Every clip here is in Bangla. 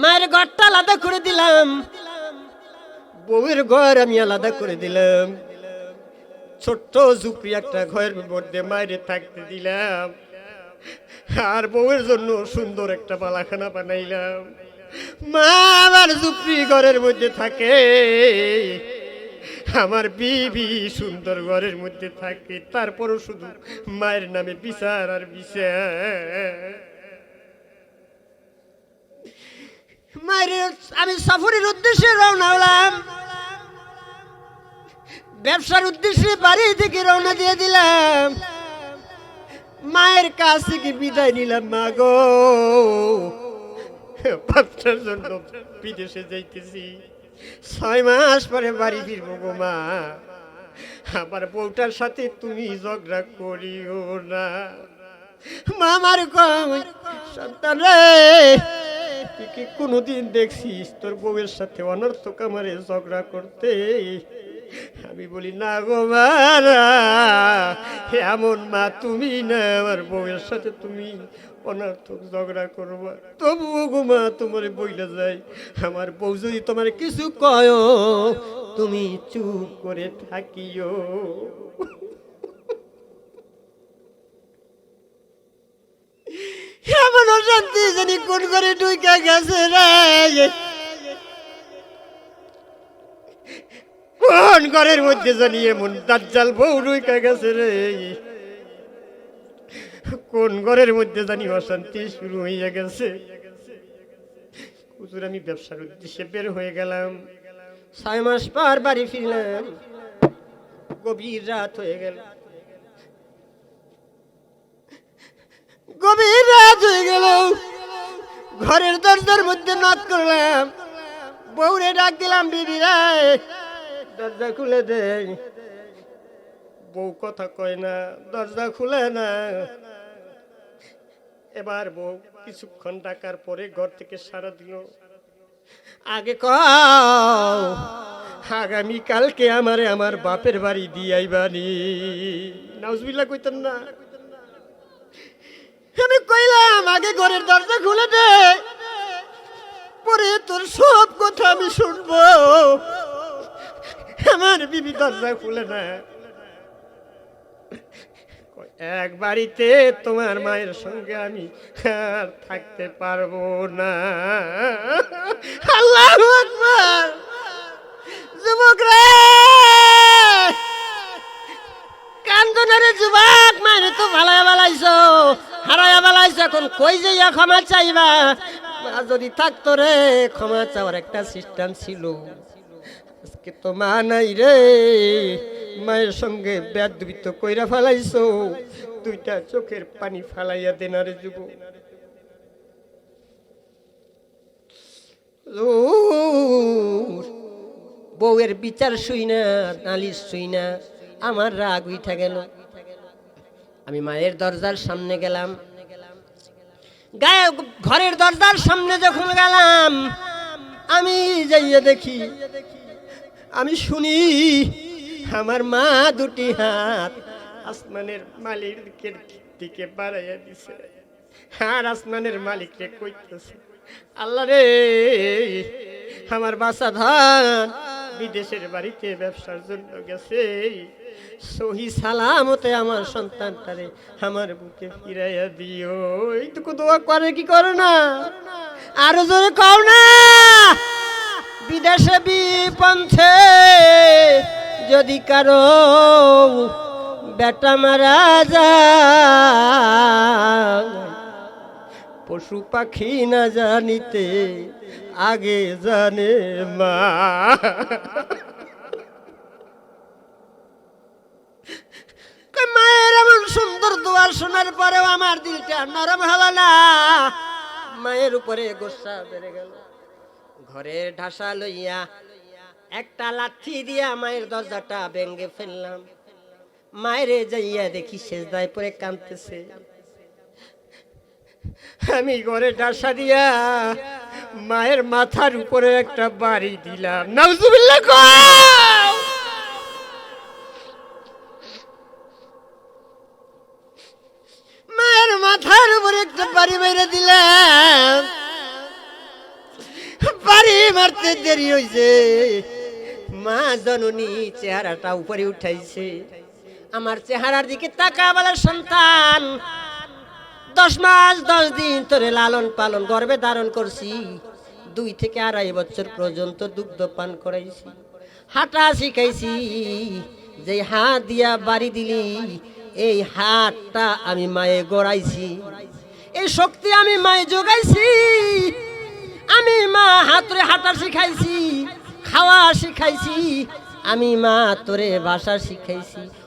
মায়ের ঘরটা আলাদা করে দিলাম, বউয়ের ঘর আমি আলাদা করে দিলাম। ছোট্ট ঝুপড়ি একটা ঘরের মধ্যে মায়ের থাকতে দিলাম। আর বউয়ের জন্য সুন্দর একটা পালাখানা বানাইলাম। মা আমার ঝুপড়ি ঘরের মধ্যে থাকে, আমার বিবি সুন্দর ঘরের মধ্যে থাকে, তারপরও শুধু মায়ের নামে বিচার আর বিচার। মায়ের আমি সফরের উদ্দেশ্যে রওনা হলাম। ব্যবসার উদ্দেশ্যে বাড়ি থেকে রওনা দিয়ে দিলাম। মায়ের কাছ থেকে বিদায় নিলাম মা গো। ব্যবসার জন্য বিদেশে যাইতেছি। ছয় মাস পরে বাড়ি ফিরবো গো মা। আমার বউটার সাথে তুমি ঝগড়া করিও না। মা আমার কম। সন্তান রে। তুই কি কোনোদিন দেখছিস তোর বউয়ের সাথে অনর্থক আমারে ঝগড়া করতে। আমি বলি, না গো মারা, এমন মা তুমি না। আমার বউয়ের সাথে তুমি অনর্থক ঝগড়া করবা। তবুও গো মা, তোমার বইলে যায় আমার বউ যদি তোমার কিছু কয় তুমি চুপ করে থাকিও। অশান্তি জানি কোন করে ঢুকে গেছে রে। কোন ঘরের মধ্যে জানি এমন দাজ্জাল বউ ঢুকে গেছে রে। কোন ঘরের মধ্যে জানি অশান্তি শুরু হয়ে গেছে। হুজুর, আমি ব্যবসার উদ্দেশ্যে বের হয়ে গেলাম। ছয় মাস পর বাড়ি ফিরলাম। গভীর রাত হয়ে গেল। গভীর রাত হয়ে গেল। ঘরের দরজার মধ্যে নক করলাম। বউরে ডাক দিলাম বিবি রে দরজা খুলে দে। বউ কথা কয় না, দরজা খুলে না। এবার বউ কিছুক্ষণ ডাকার পরে ঘর থেকে সারা দিল। আগে কও আগামী কালকে আমারে আমার বাপের বাড়ি দিয়াইবানি নাউজবিল্লা কইতেন না। আমি কইলাম, আগে ঘরের দরজা খুলে দে। পরে তোর সব কথা আমি শুনব। আমার বিবি দরজা খুলে না এক বাড়িতে তোমার মায়ের সঙ্গে আমি আর থাকতে পারব না। আল্লাহ আকবার। কান্দনারে যুবক, মায়ের তো ভালাই বালাইছো হারাইয়া বালাইছো এখন, কই যাইয়া ক্ষমা চাইবা? যদি থাকতো রে, ক্ষমা চাওয়ার একটা সিস্টেম ছিল। আজকে তো মা নাই রে। মায়ের সঙ্গে ব্যাধবিত কইরা ফেলাইছো। দুইটা চোখের পানি ফালাইয়া দেনারে যুব বউয়ের বিচার শুই না, নালিশ শুই না, আমার রাগ উঠা গেল। আমি মায়ের দরজার সামনে গেলাম। গায়ে ঘরের দরজার সামনে যখন গেলাম, আমি যাইয়ে দেখি, আমি শুনি আমার মা দুটি হাত আসমানের মালির দিকে বাড়াইয়া দিছে। আর আসমানের মালিককে কইতেছে, আল্লাহ রে, আমার বাসা ধান বিদেশের বাড়িতে ব্যবসার জন্য গেছে। সহি সালামতে আমার সন্তানটারে আমার বুকে ফিরাইয়া দিও। এইটুকু দোয়া করে কি করে না? আরও জোরে কও না। বিদেশে বিপন্থে যদি কারও বেটা মারা যায়, পশু পাখি না জানিতে আগে জানে মা। মায়ের এমন সুন্দর দোয়ার শোনার পরেও আমার দিলটা নরম হলো না। মায়ের উপরে গোসা বেড়ে গেল। ঘরের ঢাসা লইয়া একটা লাঠি দিয়া মায়ের দরজাটা ভেঙ্গে ফেললাম। মায়েরে যাইয়া দেখি শেষদায় পরে কাঁদতেছে। আমি ঘরে ঢাসা দিয়া মায়ের মাথার উপরে একটা বাড়ি দিলাম। নাউজুবিল্লাহ মায়ের মাথার উপরে একটা বাড়ি মেরে দিলাম। বাড়ি মারতে দেরি হইছে। মা জননী চেহারাটা উপরে উঠাইছে। আমার চেহারার দিকে তাকা তাকাবালার সন্তান। দশ মাস, দশ দিন তোরে লালন পালন, গর্বে ধারণ করছি। দুই থেকে আড়াই বছর পর্যন্ত দুগ্ধ পান করাইছি। হাঁটা শিখাইছি যে হাত দিয়া বাড়ি দিলি, এই হাতটা আমি মায়ে গড়াইছি। এই শক্তি আমি মায়ে যোগাইছি। আমি মা হাতরে হাঁটা শিখাইছি, খাওয়া শিখাইছি, আমি মা তোরে ভাষা শিখাইছি।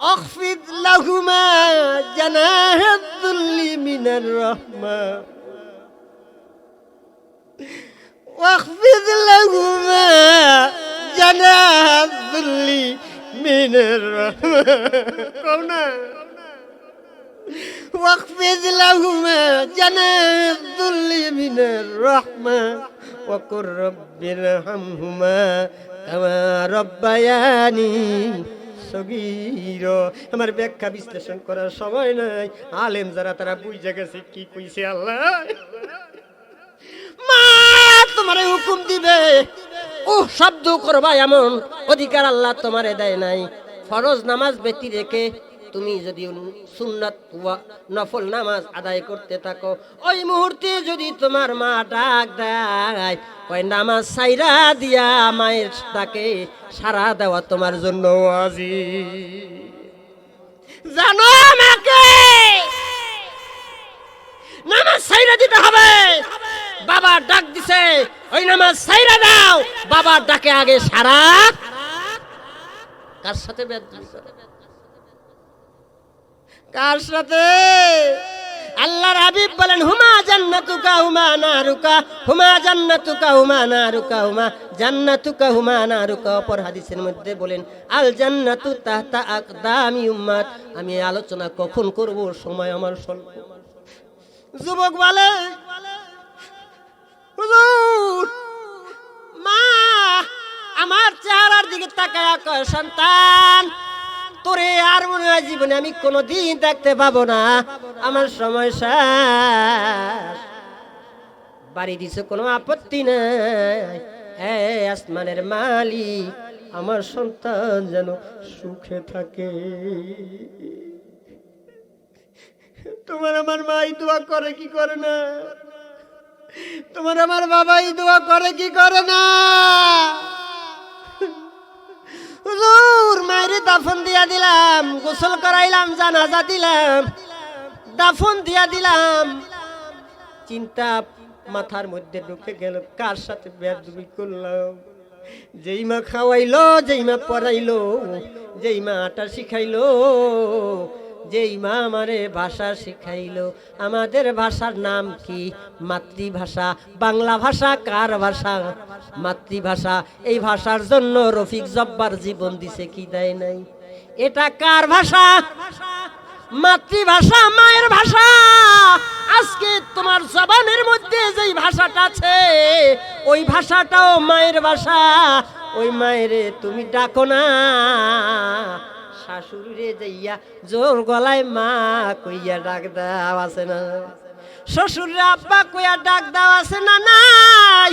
أخفض لهما جناح الذل من الرحمة وأخفض لهما جناح الذل من الرحمة وأخفض لهما جناح الذل من الرحمة وقل رب ارحمهما كما ربياني. সগীর। আমার ব্যাখ্যা বিশ্লেষণ করার সময় নাই। আলেম যারা, তারা বুঝে গেছে কি কইছে আল্লাহ। মা, তোমারে হুকুম দিবে। ও শব্দ করবা এমন। অধিকার আল্লাহ তোমারে দেয় নাই। ফরজ নামাজ ব্যতি রেখে তুমি যদি সুন্নাত নফল নামাজ আদায় করতে থাকো, ওই মুহূর্তে যদি তোমার মা ডাক দেয়, ওই নামাজ সাইরা দিয়া মায়ের তাকে সারা দেওয়া তোমার জন্য আজি জানো আমাকে? নামাজ সাইরা দিতে হবে। বাবা ডাক দিছে, ওই নামাজ সাইরা দাও। বাবা ডাকে আগে সারা। কার সাথে বেদ কার সাথে? আল্লাহর হাবিব বলেন, হুমা জান্নাতুকা, হুমা নারুকা, হুমা জান্নাতুকা, হুমা নারুকা, হুমা জান্নাতুকা, হুমা নারুকা। অপর হাদিসের মধ্যে বলেন, আল জান্নাতু তাহতা আকদামি উম্মাত। আমি আলোচনা কখন করব? সময় আমার স্বল্প। যুবক বলে, হুজুর, মা, আমার চেহারার দিকে তাকায় কয়, সন্তান তোরে আর মনে হয় জীবনে আমি কোনোদিন দেখতে পাবো না। আমার সময় শেষ। বাড়ি দিছে কোনো আপত্তি নাই। আসমানের মালিক, আমার সন্তান যেন সুখে থাকে। তোমার আমার মাই দোয়া করে কি করে না? তোমার আমার বাবাই দোয়া করে কি করে না? মায়ের দাফন দিয়া দিলাম, গোসল করাইলাম, জানাজা দিলাম, দাফন দিয়া দিলাম। চিন্তা মাথার মধ্যে ঢুকে গেল, কার সাথে বেদবি করলাম? যেই মা খাওয়াইলো, যেই মা পড়াইলো, যেই মা আটা শিখাইলো যেই মা আমারে ভাষা শিখাইল, আমাদের ভাষার নাম কি? মাতৃভাষা। বাংলা ভাষা কার ভাষা? মাতৃভাষা। এই ভাষার জন্য রফিক জব্বার জীবন দিছে কি দেয় নাই? এটা কার ভাষা? মাতৃভাষা, মায়ের ভাষা। আজকে তোমার জবানের মধ্যে যেই ভাষাটা আছে, ওই ভাষাটাও মায়ের ভাষা। ওই মায়ের তুমি ডাকো না। শাশুড়িরে যাইয়া জোর গলায় মা কইয়া ডাক দাও, আছে না? শ্বশুরে আব্বা কইয়া ডাক দাও, আছে না নাই?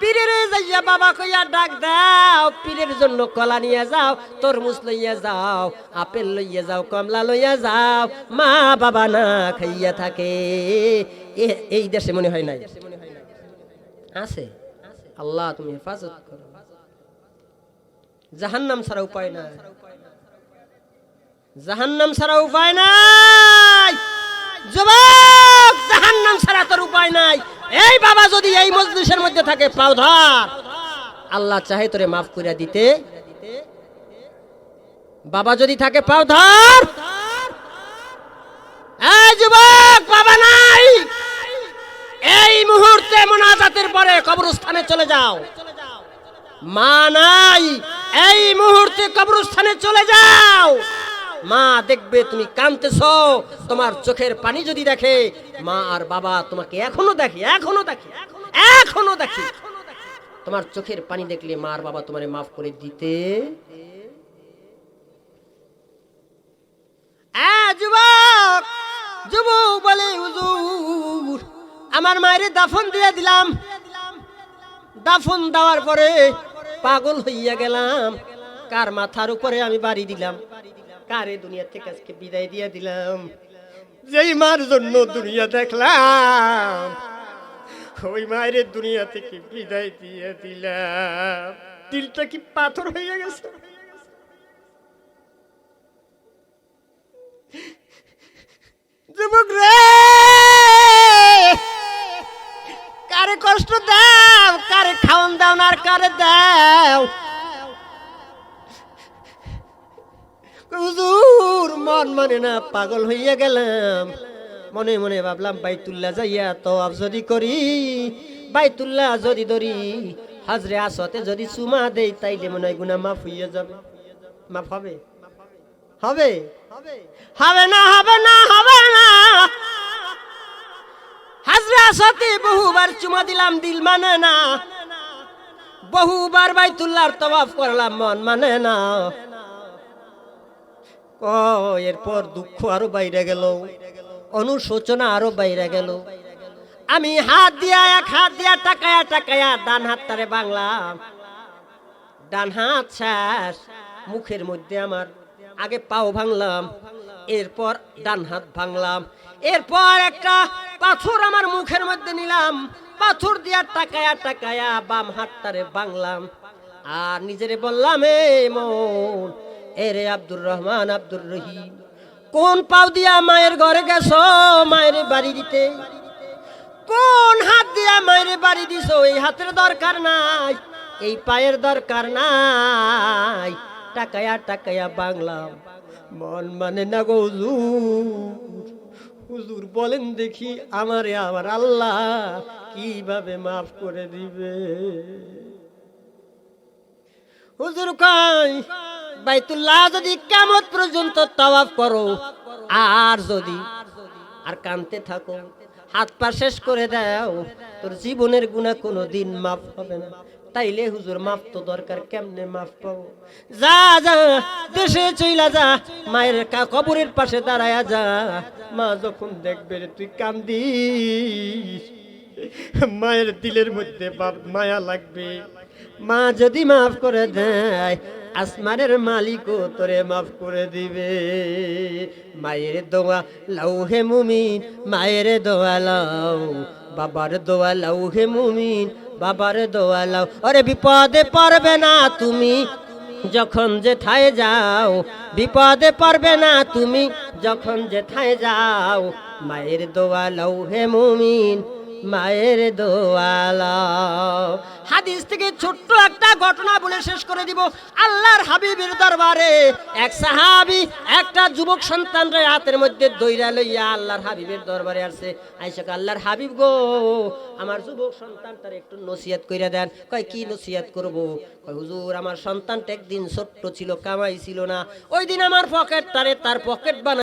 পীরের যাইয়া বাবা কইয়া ডাক দাও, পীরের জন্য কলা নিয়ে যাও, তরমুজ লইয়া যাও, আপেল লইয়া যাও, কমলা লইয়া যাও, মা বাবা না খাইয়া থাকে। এই দেশে মনে হয় নাই? আছে? আল্লাহ তুমি হেফাজত করো। জাহান্নাম ছাড়া উপায় নাই। জাহান্নাম ছাড়া উপায় নাই। যুবক, জাহান্নাম ছাড়া তোর উপায় নাই। এই বাবা যদি এই মজলিসের মধ্যে থাকে, পাও ধর। আল্লাহ চাহে তোরে মাফ করে দিতে। বাবা যদি থাকে পাউধার এই যুবক, বাবা নাই। এই মুহূর্তে মোনাজাতের পরে কবরস্থানে চলে যাও। মা নাই। এই মুহূর্তে কবরস্থানে চলে যাও। মা দেখবে তুমি কাঁদতেছ, তোমার চোখের পানি যদি দেখে, মা আর বাবা তোমাকে এখনও দেখে এখনও দেখে এখনও দেখে। তোমার চোখের পানি দেখলে মা আর বাবা তোমারে মাফ করে দিতে। যুবক যুবক বলে আমার মায়ের দাফন দিয়ে দিলাম। দাফন দেওয়ার পরে পাগল হইয়া গেলাম। কার মাথার উপরে আমি বাড়ি দিলাম? কারে দুনিয়া থেকে আজকে বিদায় দিয়ে দিলাম? যেই মার জন্য দুনিয়া দেখলাম, ওই মায়ের দুনিয়া থেকে বিদায় দিয়ে দিলাম। দিলটা কি পাথর হয়ে গেছে? যুবক রে! কারে কষ্ট দাও, কারে খাওয়ান দাও না, আর কারে দাও না পাগল হইয়া গেলাম। মনে মনে ভাবলাম, বাইতুল্লাহ যাইয়া তো যদি করি, বাইতুল্লাহ যদি ধরি, হাজরে আসতে যদি চুমা দেই, তাইলে মনে হয় গুনা মাফ হইয়া যাবে। মাফ হবে? হবে? হবে না হবে না হবে না। হাজরা সাথে বহুবার চুমা দিলাম, দিল মানে না। বহুবার বাইতুল্লাহর তওয়াফ করলাম, মন মানে না। এরপর দুঃখ আরও বাইরে গেল, অনুশোচনা আরও বাইরে গেল। আমি হাত দিয়া, এক হাত দিয়া টাকায়া টাকায়া ডান হাত তারে বাংলাম। ডান হাত শেষ, মুখের মধ্যে আমার আগে পাও ভাঙলাম, এরপর ডান হাত ভাঙলাম। এরপর একটা পাথর আমার মুখের মধ্যে নিলাম, পাথর দিয়া টাকায়া টাকায়া বাম হাতটারে বাংলাম। আর নিজেরে বললাম, এ মন এরে আব্দুর রহমান, আব্দুর রহিম, কোন পাও দিয়া মায়ের ঘরে গেছো মায়ের বাড়ি দিতে? কোন হাত দিয়া মায়ের বাড়ি দিছো? এই হাতের দরকার নাই, এই পায়ের দরকার নাই। টাকায়া টাকায়া বাংলাম, মন মানে না গো হুজুর? বলেন দেখি আমারে আমার আল্লাহ কীভাবে মাফ করে দিবে? হুজুর কয় বাইতুল্লাহ যদি কেমত পর্যন্ত তাওয়াফ করো, আর যদি, আর কানতে থাকো, হাত পা শেষ করে দাও, তোর জীবনের গুণা কোনো দিন মাফ হবে না। তাইলে হুজুর, মাফ তো দরকার, কেমনে মাফ পাবো? যা যা, দেশে চইলা যা, মায়ের কা- কবরের পাশে দাঁড়ায়া যা। মা যখন দেখবে তুই কান্দিস মায়ের দিলের মধ্যে বাপ মায়া লাগবে। মা যদি মাফ করে দেয়, আসমানের মালিকও তোরে মাফ করে দিবে। মায়ের দোয়া লাউ হে মুমিন, মায়ের দোয়া লাও, বাবার দোয়া লাউ হে মুমিন, বাবার দোয়া লাও। আরে বিপদে পারবে না তুমি যখন যে যেথায় যাও, বিপদে পারবে না তুমি যখন যে যেথায় যাও, মায়ের দোয়া লাউ হে মুমিন মায়ের দোয়ালাও হাদিস থেকে ছোট্ট একটা ঘটনা বলে শেষ করে দিব। আল্লাহর হাবিবের দরবারে এক সাহাবি একটা যুবক সন্তানরে হাতের মধ্যে দইরা লইয়া আল্লাহর হাবিবের দরবারে আসছে। আইসা আল্লাহর হাবিব গো, আমার যুবক সন্তানটার একটু নসিহত কইরা দেন। কয়, কি নসিহত করব? কয়, হুজুর, আমার সন্তানটা একদিন ছোট্ট ছিল, কামাই ছিল না। ওই দিন আমার পকেট তারে তার পকেট বানা